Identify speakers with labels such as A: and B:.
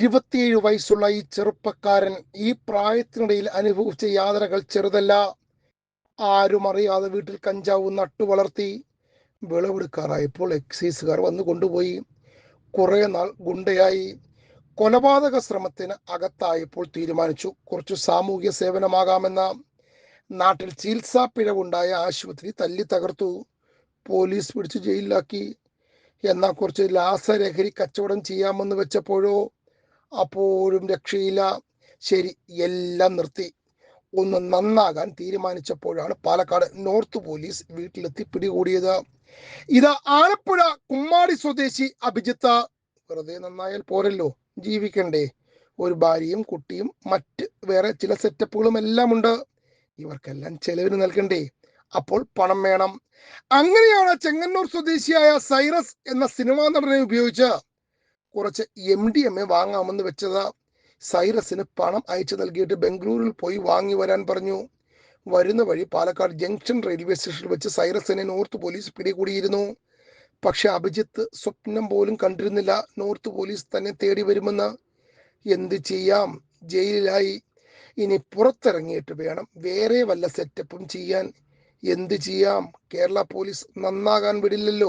A: ഇരുപത്തിയേഴ് വയസ്സുള്ള ഈ ചെറുപ്പക്കാരൻ ഈ പ്രായത്തിനിടയിൽ അനുഭവിച്ച യാതനകൾ ചെറുതല്ല. ആരും അറിയാതെ വീട്ടിൽ കഞ്ചാവ് നട്ടു വളർത്തി വിളവെടുക്കാറായപ്പോൾ എക്സൈസുകാർ വന്നു കൊണ്ടുപോയി. കുറെ നാൾ ഗുണ്ടയായി. കൊലപാതക ശ്രമത്തിന് അകത്തായപ്പോൾ തീരുമാനിച്ചു. കുറച്ച് സാമൂഹ്യ സേവനമാകാമെന്ന നാട്ടിൽ ചികിത്സാ പിഴവുണ്ടായ ആശുപത്രി തല്ലി തകർത്തു. പോലീസ് പിടിച്ച് ജയിലിലാക്കി. എന്നാൽ കുറച്ച് ലാസരഹരി കച്ചവടം ചെയ്യാമെന്ന് വെച്ചപ്പോഴോ അപ്പോഴും രക്ഷയില്ല. ശരി എല്ലാം നിർത്തി. ഒന്ന് നന്നാകാൻ തീരുമാനിച്ചപ്പോഴാണ് പാലക്കാട് നോർത്ത് പോലീസ് വീട്ടിലെത്തി പിടികൂടിയത്. ഇത് ആലപ്പുഴ കുമ്മാടി സ്വദേശി അഭിജിത്ത. വെറുതെ നന്നായാൽ പോരല്ലോ. ജീവിക്കണ്ടേ. ഒരു ഭാര്യയും കുട്ടിയും മറ്റ് വേറെ ചില സെറ്റപ്പുകളും എല്ലാം ഉണ്ട് ഇവർക്കെല്ലാം ചെലവിന് നൽകണ്ടേ. അപ്പോൾ പണം വേണം. അങ്ങനെയാണ് ചെങ്ങന്നൂർ സ്വദേശിയായ സൈറസ് എന്ന സിനിമാ നടനെ ഉപയോഗിച്ച് കുറച്ച് എം ഡി എം എ വാങ്ങാമെന്ന് വെച്ചത്. സൈറസിന് പണം അയച്ചു നൽകിയിട്ട് ബംഗളൂരിൽ പോയി വാങ്ങി വരാൻ പറഞ്ഞു. വരുന്ന വഴി പാലക്കാട് ജംഗ്ഷൻ റെയിൽവേ സ്റ്റേഷനിൽ വെച്ച് സൈറസിനെ നോർത്ത് പോലീസ് പിടികൂടിയിരുന്നു. പക്ഷെ അഭിജിത്ത് സ്വപ്നം പോലും കണ്ടിരുന്നില്ല. നോർത്ത് പോലീസ് തന്നെ തേടി വരുമെന്ന്. എന്ത് ചെയ്യാം? ജയിലിലായി. ഇനി പുറത്തിറങ്ങിയിട്ട് വേണം വേറെ വല്ല സെറ്റപ്പും ചെയ്യാൻ. എന്ത് ചെയ്യാം? കേരള പോലീസ് നന്നാകാൻ വിടില്ലല്ലോ.